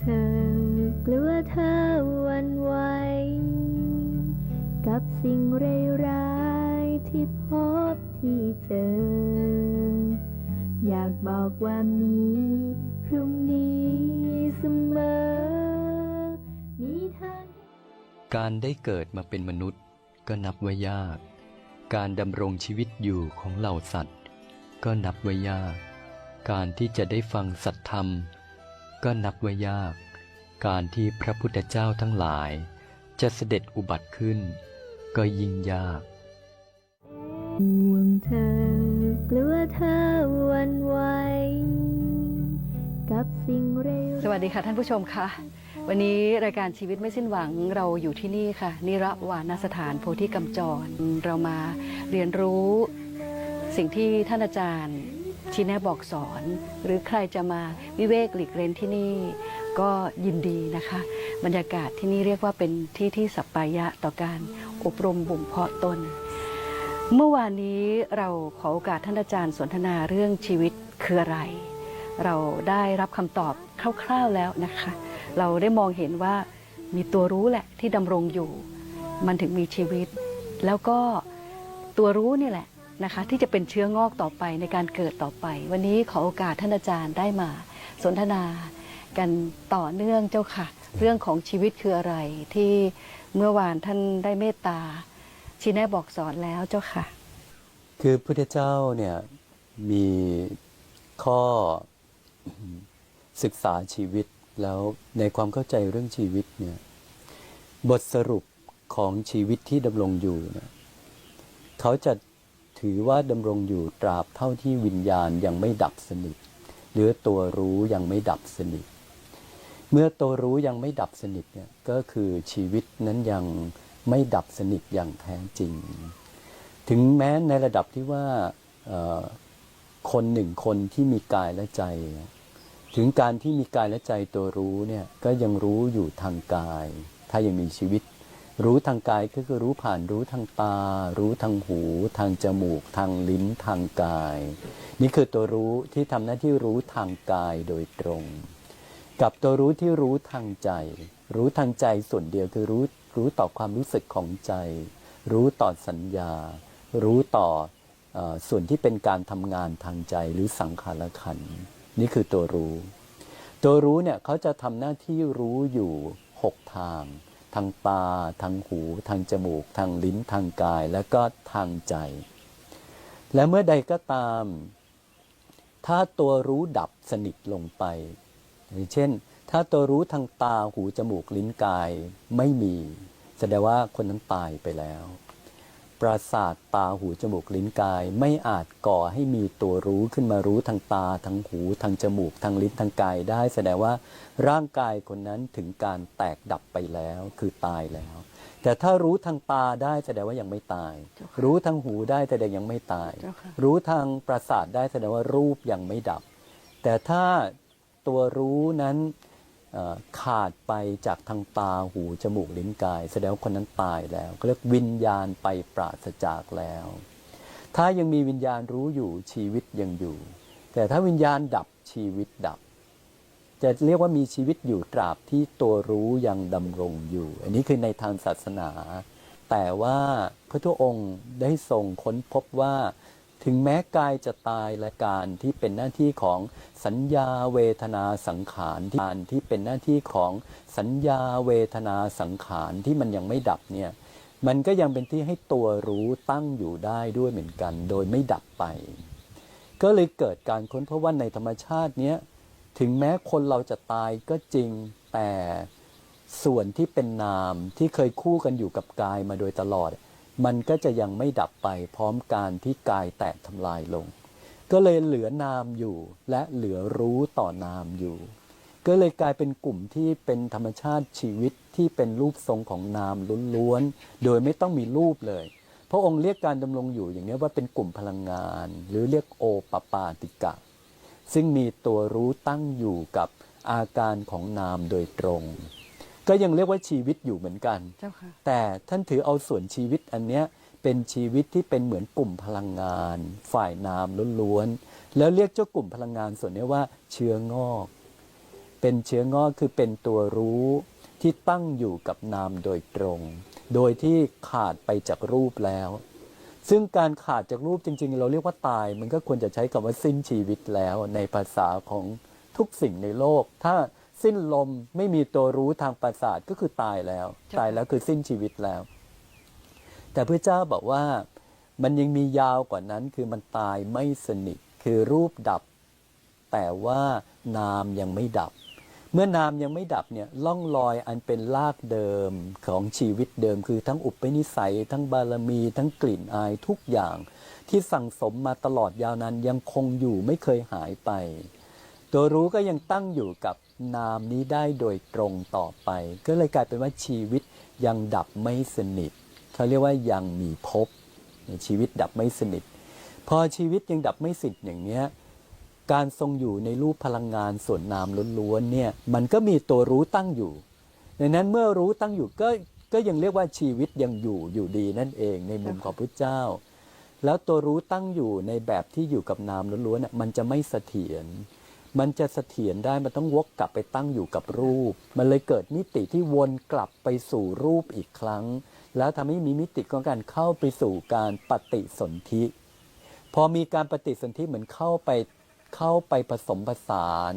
เธอกลัวเธอวันไหวกับสิ่งร้ายๆที่พบที่เจอ อยากบอกว่ามีพรุ่งนี้เสมอ มีทางการได้เกิดมาเป็นมนุษย์ก็นับว่ายาก การดำรงชีวิตอยู่ของเหล่าสัตว์ ก็นับว่ายาก การที่จะได้ฟังสัตธรรม ก็นับว่ายาก การที่พระพุทธเจ้าทั้งหลาย จะเสด็จอุบัติขึ้น ก็ยิ่งยากห่วงเธอกลัวเธอหวันไหวกับสิ่งร้ายๆสวัสดีค่ะท่านผู้ชมค่ะ วันนี้รายการชีวิตไม่สิ้นหวังเราอยู่ที่นี่ค่ะ นิรวานสถานโพธิกำจร เรามาเรียนรู้สิ่งที่ท่านอาจารย์ ชี้แนะบอกสอน หรือใครจะมาวิเวกหลีกเล่นที่นี่ ก็ยินดีนะคะ บรรยากาศที่นี่เรียกว่าเป็นที่ที่สัปปายะต่อการอบรมบ่มเพาะตน เมื่อวานนี้เราขอโอกาสท่านอาจารย์สนทนาเรื่องชีวิตคืออะไร เราได้รับคำตอบคร่าวๆแล้วนะคะ เราได้มองเห็นว่ามีตัวรู้แหละที่ดำรงอยู่ มันถึงมีชีวิต แล้วก็ตัวรู้นี่แหละ นะคะที่จะเป็นเชื้องอกต่อไปในการเกิดต่อไป วันนี้ขอโอกาสท่านอาจารย์ได้มาสนทนากันต่อเนื่องเจ้าค่ะ เรื่องของชีวิตคืออะไรที่เมื่อวานท่านได้เมตตา ชี้แนะบอกสอนแล้วเจ้าค่ะ คือพุทธเจ้าเนี่ยมีข้อศึกษาชีวิตแล้วในความเข้าใจเรื่องชีวิตเนี่ยบทสรุปของชีวิตที่ดำรงอยู่เนี่ยเขาจะ ถือว่าดำรงอยู่ตราบเท่าที่วิญญาณยังไม่ดับสนิท หรือตัวรู้ยังไม่ดับสนิท เมื่อตัวรู้ยังไม่ดับสนิทเนี่ยก็คือชีวิตนั้นยังไม่ดับสนิทอย่างแท้จริง ถึงแม้ในระดับที่ว่าคนหนึ่งคนที่มีกายและใจ ถึงการที่มีกายและใจตัวรู้เนี่ยก็ยังรู้อยู่ทางกาย ถ้ายังมีชีวิต รู้ทางกายก็คือรู้ผ่านรู้ทางตา รู้ทางหู ทางจมูก ทางลิ้นทางกาย นี่คือตัวรู้ที่ทำหน้าที่รู้ทางกายโดยตรง กับตัวรู้ที่รู้ทางใจ รู้ทางใจส่วนเดียวคือรู้รู้ต่อความรู้สึกของใจ รู้ต่อสัญญา รู้ต่ออส่วนที่เป็นการทำงานทางใจหรือสังขารขัน นี่คือตัวรู้ ตัวรู้เนี่ยเขาจะทำหน้าที่รู้อยู่หกทาง ทางตา ทางหู ทางจมูก ทางลิ้น ทางกาย แล้วก็ทางใจ และเมื่อใดก็ตาม ถ้าตัวรู้ดับสนิทลงไป อย่างเช่น ถ้าตัวรู้ทางตา หู จมูก ลิ้น กายไม่มี แสดงว่าคนนั้นตายไปแล้ว ประสาทตาหูจมูกลิ้นกายไม่อาจก่อให้มีตัวรู้ขึ้นมารู้ทางตาทางหูทางจมูกทางลิ้นทางกายได้แสดงว่าร่างกายคนนั้นถึงการแตกดับไปแล้วคือตายแล้ว แต่ถ้ารู้ทางตาได้แสดงว่ายังไม่ตายเจ้าค่ะรู้ทางหูได้แสดงยังไม่ตายเจ้าค่ะรู้ทางประสาทได้แสดงว่ารูปยังไม่ดับ แต่ถ้าตัวรู้นั้นเอ่อ ขาดไปจากทางตาหูจมูกลิ้นกาย แสดงว่าคนนั้นตายแล้วเรียกวิญญาณไปปราศจากแล้ว ถ้ายังมีวิญญาณรู้อยู่ชีวิตยังอยู่ แต่ถ้าวิญญาณดับชีวิตดับ จะเรียกว่ามีชีวิตอยู่ตราบที่ตัวรู้ยังดำรงอยู่ อันนี้คือในทางศาสนา แต่ว่าพระทุองค์ได้ทรงค้นพบว่า ถึงแม้กายจะตายและการที่เป็นหน้าที่ของสัญญาเวทนาสังขารที่การที่เป็นหน้าที่ของสัญญาเวทนาสังขารที่มันยังไม่ดับเนี่ยมันก็ยังเป็นที่ให้ตัวรู้ตั้งอยู่ได้ด้วยเหมือนกัน โดยไม่ดับไป ก็เลยเกิดการค้นพบว่าในธรรมชาติเนี้ยถึงแม้คนเราจะตายก็จริงแต่ส่วนที่เป็นนามที่เคยคู่กันอยู่กับกายมาโดยตลอด มันก็จะยังไม่ดับไปพร้อมการที่กายแตกทำลายลง ก็เลยเหลือนามอยู่และเหลือรู้ต่อนามอยู่ ก็เลยกลายเป็นกลุ่มที่เป็นธรรมชาติชีวิตที่เป็นรูปทรงของนามล้วนๆ โดยไม่ต้องมีรูปเลย พระองค์เรียกการดำรงอยู่อย่างนี้ว่าเป็นกลุ่มพลังงาน หรือเรียกโอปปาติกะ ซึ่งมีตัวรู้ตั้งอยู่กับอาการของนามโดยตรง ก็ยังเรียกว่าชีวิตอยู่เหมือนกัน เจ้าค่ะ แต่ท่านถือเอาส่วนชีวิตอันเนี้ยเป็นชีวิตที่เป็นเหมือนกลุ่มพลังงาน ฝ่ายนามล้วนๆแล้วเรียกเจ้ากลุ่มพลังงานส่วนนี้ว่าเชื้องอกเเป็นเชื้องอกคือเป็นตัวรู้ที่ตั้งอยู่กับนามโดยตรง โดยที่ขาดไปจากรูปแล้ว ซึ่งการขาดจากรูปจริง ๆ เราเรียกว่าตาย มันก็ควรจะใช้คำว่าสิ้นชีวิตแล้วในภาษาของทุกสิ่งในโลก ถ้า สิ้นลมไม่มีตัวรู้ทางประสาทก็คือตายแล้วเจ้าค่ะตายแล้วคือสิ้นชีวิตแล้ว แต่พระเจ้าบอกว่ามันยังมียาวกว่านั้นคือมันตายไม่สนิทคือรูปดับ แต่ว่านามยังไม่ดับ เมื่อนามยังไม่ดับเนี่ยล่องลอยอันเป็นรากเดิมของชีวิตเดิม คือทั้งอุปนิสัย ทั้งบารมี ทั้งกลิ่นอายทุกอย่าง ที่สั่งสมมาตลอดยาวนานยังคงอยู่ไม่เคยหายไป ตัวรู้ก็ยังตั้งอยู่กับ นามนี้ได้โดยตรงต่อไป ก็เลยกลายเป็นว่าชีวิตยังดับไม่สนิทเขาเรียกว่ายังมีภพชีวิตดับไม่สนิท พอชีวิตยังดับไม่สนิทอย่างเนี้ยการทรงอยู่ในรูปพลังงานส่วนนามล้วนๆเนี่ยมันก็มีตัวรู้ตั้งอยู่ดังนั้นเมื่อรู้ตั้งอยู่ก็ก็ยังเรียกว่าชีวิตยังอยู่อยู่ดีนั่นเองในมุมของพระเจ้า แล้วตัวรู้ตั้งอยู่ในแบบที่อยู่กับนามล้วนๆน่ะมันจะไม่เสถียร มันจะเสถียรได้มันต้องวกกลับไปตั้งอยู่กับรูป มันเลยเกิดมิติที่วนกลับไปสู่รูปอีกครั้ง แล้วทำให้มีมิติของการเข้าไปสู่การปฏิสนธิ พอมีการปฏิสนธิเหมือนเข้าไปเข้าไปผสมผสาน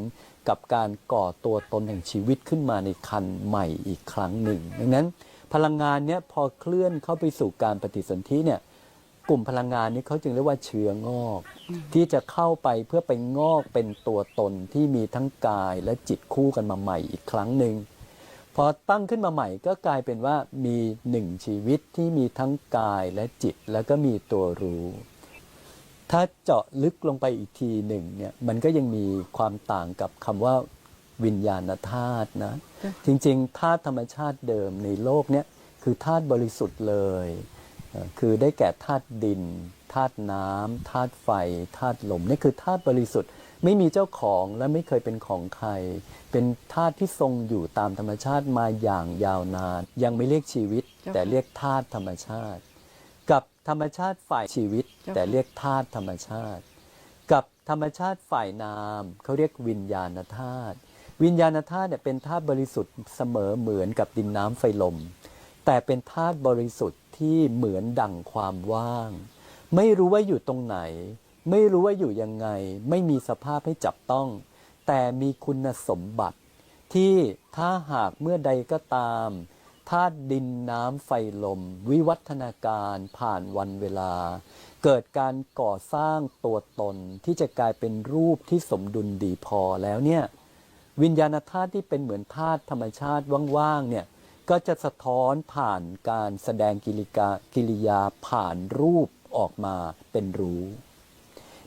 กับการก่อตัวตนแห่งชีวิตขึ้นมาในคันใหม่อีกครั้งหนึ่ง ดังนั้นพลังงานเนี้ยพอเคลื่อนเข้าไปสู่การปฏิสนธิเนี่ย กลุ่มพลังงานนี้เขาจึงเรียกว่าเชื้องอก ที่จะเข้าไปเพื่อไปงอกเป็นตัวตนที่มีทั้งกายและจิตคู่กันมาใหม่อีกครั้งหนึ่งพอตั้งขึ้นมาใหม่ก็กลายเป็นว่ามีหนึ่งชีวิตที่มีทั้งกายและจิตแล้วก็มีตัวรู้ ถ้าเจาะลึกลงไปอีกทีหนึ่งเนี่ยมันก็ยังมีความต่างกับคำว่าวิญญาณธาตุนะ จริงๆธาตุธรรมชาติเดิมในโลกเนี่ยคือธาตุบริสุทธิ์เลยเอ่อ คือได้แก่ธาตุดินธาตุน้ำธาตุไฟธาตุลมนี่คือธาตุบริสุทธิ์ไม่มีเจ้าของและไม่เคยเป็นของใคร เป็นธาตุที่ทรงอยู่ตามธรรมชาติมาอย่างยาวนาน ยังไม่เรียกชีวิตเจ้าค่ะแต่เรียกธาตุธรรมชาติ กับธรรมชาติฝ่ายชีวิตเจ้าค่ะแต่เรียกธาตุธรรมชาติ กับธรรมชาติฝ่ายนามเขาเรียกวิญญาณธาตุวิญญาณธาตุเนี่ยเป็นธาตุบริสุทธิ์เสมอเหมือนกับดินน้ำไฟลม แต่เป็นธาตุบริสุทธิ์ที่เหมือนดั่งความว่าง ไม่รู้ว่าอยู่ตรงไหน ไม่รู้ว่าอยู่ยังไง ไม่มีสภาพให้จับต้อง แต่มีคุณสมบัติ ที่ถ้าหากเมื่อใดก็ตามธาตุดินน้ำไฟลม วิวัฒนาการผ่านวันเวลา เกิดการก่อสร้างตัวตนที่จะกลายเป็นรูปที่สมดุลดีพอแล้วเนี่ยวิญญาณธาตุที่เป็นเหมือนธาตุธรรมชาติว่างๆเนี่ย ก็จะสะท้อนผ่านการแสดงกิริกากิริยาผ่านรูปออกมาเป็นรู้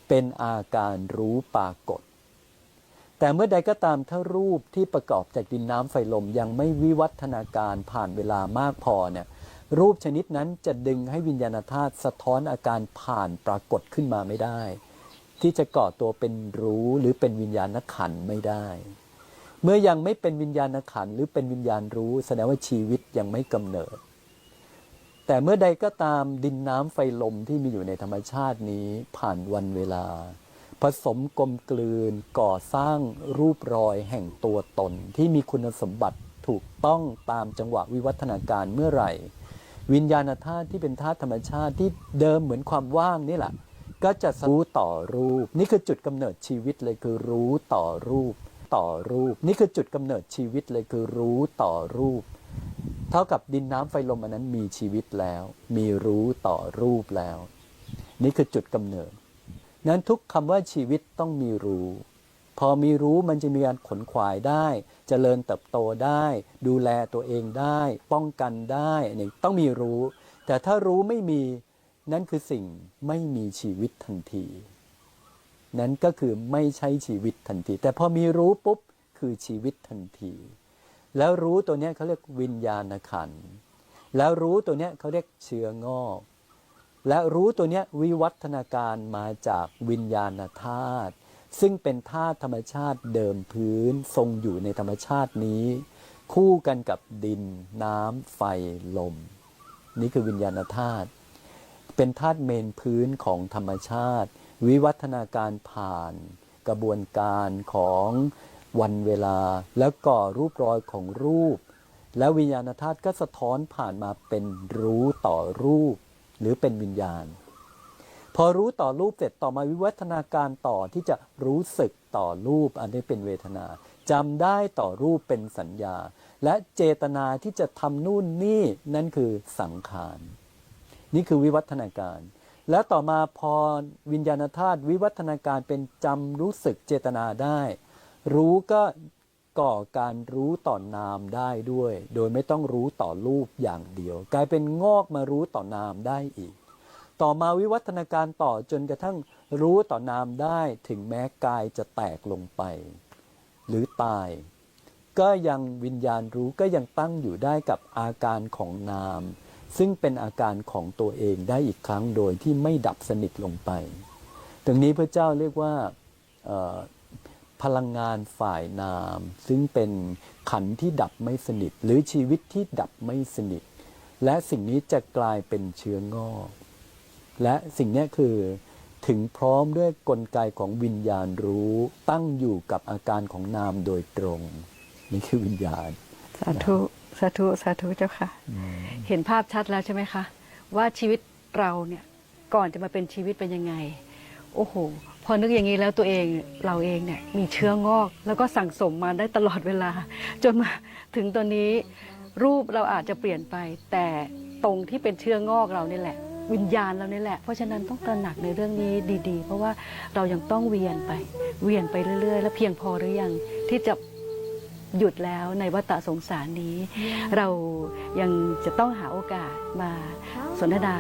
เป็นอาการรู้ปรากฏ แต่เมื่อใดก็ตามถ้ารูปที่ประกอบจากดินน้ำไฟลมยังไม่วิวัฒนาการผ่านเวลามากพอเนี่ยรูปชนิดนั้นจะดึงให้วิญญาณธาตุสะท้อนอาการผ่านปรากฏขึ้นมาไม่ได้ ที่จะก่อตัวเป็นรู้หรือเป็นวิญญาณขันไม่ได้ เมื่อยังไม่เป็นวิญญาณขันหรือเป็นวิญญาณรู้แสดงว่าชีวิตยังไม่กำเนิด แต่เมื่อใดก็ตามดินน้ำไฟลมที่มีอยู่ในธรรมชาตินี้ผ่านวันเวลา ผสมกลมกลืนก่อสร้างรูปรอยแห่งตัวตนที่มีคุณสมบัติถูกต้องตามจังหวะวิวัฒนาการเมื่อไหร่ วิญญาณธาตุที่เป็นธาตุธรรมชาติที่เดิมเหมือนความว่างนี่แหละก็จะรู้ต่อรูป นี่คือจุดกำเนิดชีวิตเลยคือรู้ต่อรูป ต่อรูป นี่คือจุดกำเนิดชีวิตเลยคือรู้ต่อรูป เท่ากับดินน้ำไฟลมอันนั้นมีชีวิตแล้ว มีรู้ต่อรูปแล้ว นี่คือจุดกำเนิด นั้นทุกคำว่าชีวิตต้องมีรู้ พอมีรู้มันจะมีการขนขวายได้จเจริญเติบโตได้ ดูแลตัวเองได้ ป้องกันได้นนี้ต้องมีรู้ แต่ถ้ารู้ไม่มีนั่นคือสิ่งไม่มีชีวิตทันที นั้นก็คือไม่ใช่ชีวิตทันที แต่พอมีรู้ปุ๊บคือชีวิตทันที แล้วรู้ตัวเนี้ยเขาเรียกวิญญาณขันแล้วรู้ตัวเนี้ยเขาเรียกเชื้องอก และรู้ตัวเนี้ยวิวัฒนาการมาจากวิญญาณธาตุซึ่งเป็นธาตุธรรมชาติเดิมพื้นทรงอยู่ในธรรมชาตินี้ คู่กันกับดิน น้ำไฟลม นี่คือวิญญาณธาตุเป็นธาตุเมนพื้นของธรรมชาติ วิวัฒนาการผ่านกระบวนการของวันเวลา แล้วก่อรูปรอยของรูป แล้ววิญญาณธาตุก็สะท้อนผ่านมาเป็นรู้ต่อรูป หรือเป็นวิญญาณ พอรู้ต่อรูปเสร็จต่อมาวิวัฒนาการต่อที่จะรู้สึกต่อรูป อันนี้เป็นเวทนาจำได้ต่อรูปเป็นสัญญา และเจตนาที่จะทำนู่นนี่นั่นคือสังขาร นี่คือวิวัฒนาการ แล้วต่อมาพอวิญญาณธาตุวิวัฒนาการเป็นจำรู้สึกเจตนาได้ รู้ก็ก่อการรู้ต่อนามได้ด้วย โดยไม่ต้องรู้ต่อรูปอย่างเดียว กลายเป็นงอกมารู้ต่อนามได้อีก ต่อมาวิวัฒนาการต่อจนกระทั่งรู้ต่อนามได้ถึงแม้กายจะแตกลงไป หรือตาย ก็ยังวิญญาณรู้ก็ยังตั้งอยู่ได้กับอาการของนาม ซึ่งเป็นอาการของตัวเองได้อีกครั้งโดยที่ไม่ดับสนิทลงไปตรงนี้พระเจ้าเรียกว่าพลังงานฝ่ายนาม ซึ่งเป็นขันที่ดับไม่สนิท หรือชีวิตที่ดับไม่สนิท และสิ่งนี้จะกลายเป็นเชื้องอก และสิ่งนี้คือถึงพร้อมด้วยกลไกของวิญญาณรู้ตั้งอยู่กับอาการของนามโดยตรง นี่คือวิญญาณสาธุ สาธุสาธุเจ้าค่ะ เห็นภาพชัดแล้วใช่ไหมคะ ว่าชีวิตเราเนี่ยก่อนจะมาเป็นชีวิตเป็นยังไง โอ้โห พอนึกอย่างนี้แล้วตัวเองเราเองเนี่ยมีเชื้องอก แล้วก็สั่งสมมาได้ตลอดเวลา จนมาถึงตอนนี้ รูปเราอาจจะเปลี่ยนไป แต่ตรงที่เป็นเชื้องอกเรานี่แหละ วิญญาณเรานี่แหละ เพราะฉะนั้นต้องตระหนักในเรื่องนี้ดี ๆ เพราะว่าเรายังต้องเวียนไป เวียนไปเรื่อย ๆ แล้วเพียงพอหรือยังที่จะ หยุดแล้วในวัฏสงสารนี้ เรายังจะต้องหาโอกาสมาสนทนา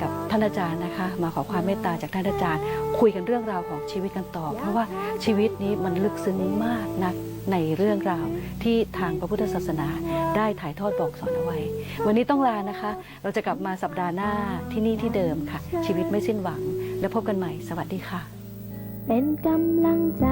กับท่านอาจารย์นะคะ มาขอความเมตตาจากท่านอาจารย์ คุยกันเรื่องราวของชีวิตกันต่อ เพราะว่าชีวิตนี้มันลึกซึ้งมากนักในเรื่องราวที่ทางพระพุทธศาสนาได้ถ่ายทอดบอกสอนเอาไว้ วันนี้ต้องลานะคะ เราจะกลับมาสัปดาห์หน้าที่นี่ที่เดิมค่ะ ชีวิตไม่สิ้นหวัง แล้วพบกันใหม่ สวัสดีค่ะ เป็นกำลังใจ